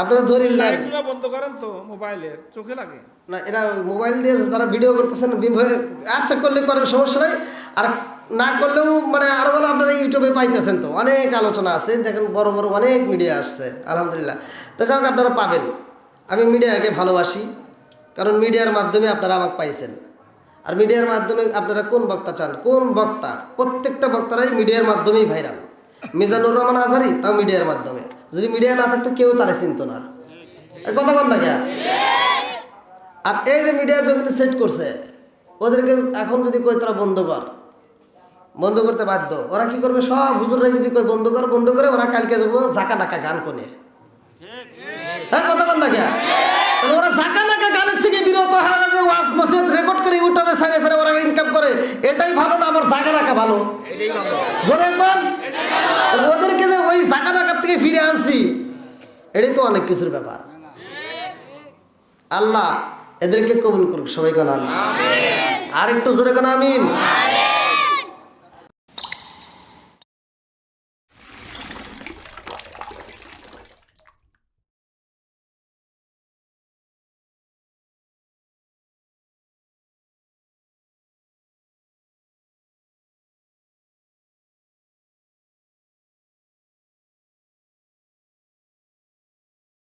আপনারা ধরিল না। বন্ধ করেন তো মোবাইলের চোখে লাগে। না এরা মোবাইল দিয়ে যারা ভিডিও করতেছেন আচ্ছা করলে করেন সমস্যা নাই। আর না করলেও মানে আরও বলে আপনারা ইউটিউবে পাইতেছেন তো। অনেক আলোচনা আছে দেখেন বড় বড় অনেক মিডিয়া আসছে আলহামদুলিল্লাহ। তো যাই আপনারা পাবেন। আমি মিডিয়াকে ভালোবাসি কারণ মিডিয়ার মাধ্যমে আপনারা আমাকে পাইছেন। আর মিডিয়ার মাধ্যমে আপনারা কোন বক্তা চান? কোন বক্তা? প্রত্যেকটা বক্তারাই মিডিয়ার মাধ্যমেই ভাইরাল। মিজানুর রহমান আজহারি তাও মিডিয়ার মাধ্যমে। যদি মিডিয়া না থাকতো, কেউ তারা চিনত না। কথা বল না কে আর এই যে মিডিয়া যেগুলো সেট করছে, ওদেরকে এখন যদি কই তোরা বন্ধ কর, বন্ধ করতে বাধ্য। ওরা কি করবে? সব হুজুররা যদি কই বন্ধ কর, বন্ধ করে ওরা কালকে যাব জাকা নাকা গান কোনে। হ্যাঁ কথা বল না কে ওরা জাকা নাকা গানের থেকে বিরত হয় যে ওয়াজ, নসিহত রেকর্ড করে ইউটিউবে সারে সারে ওরা ইনকাম করে। এটাই ভালো না, আমার জাকা নাকা ভালো। জোরে কোন। ওদেরকে যে ওই জাকা নাকার থেকে ফিরে আনছি, এটাই তো অনেক কিছুর ব্যাপার। আল্লাহ এদেরকে কবুল করুক, সবাই কেন আর একটু জোরে কেন আমিন।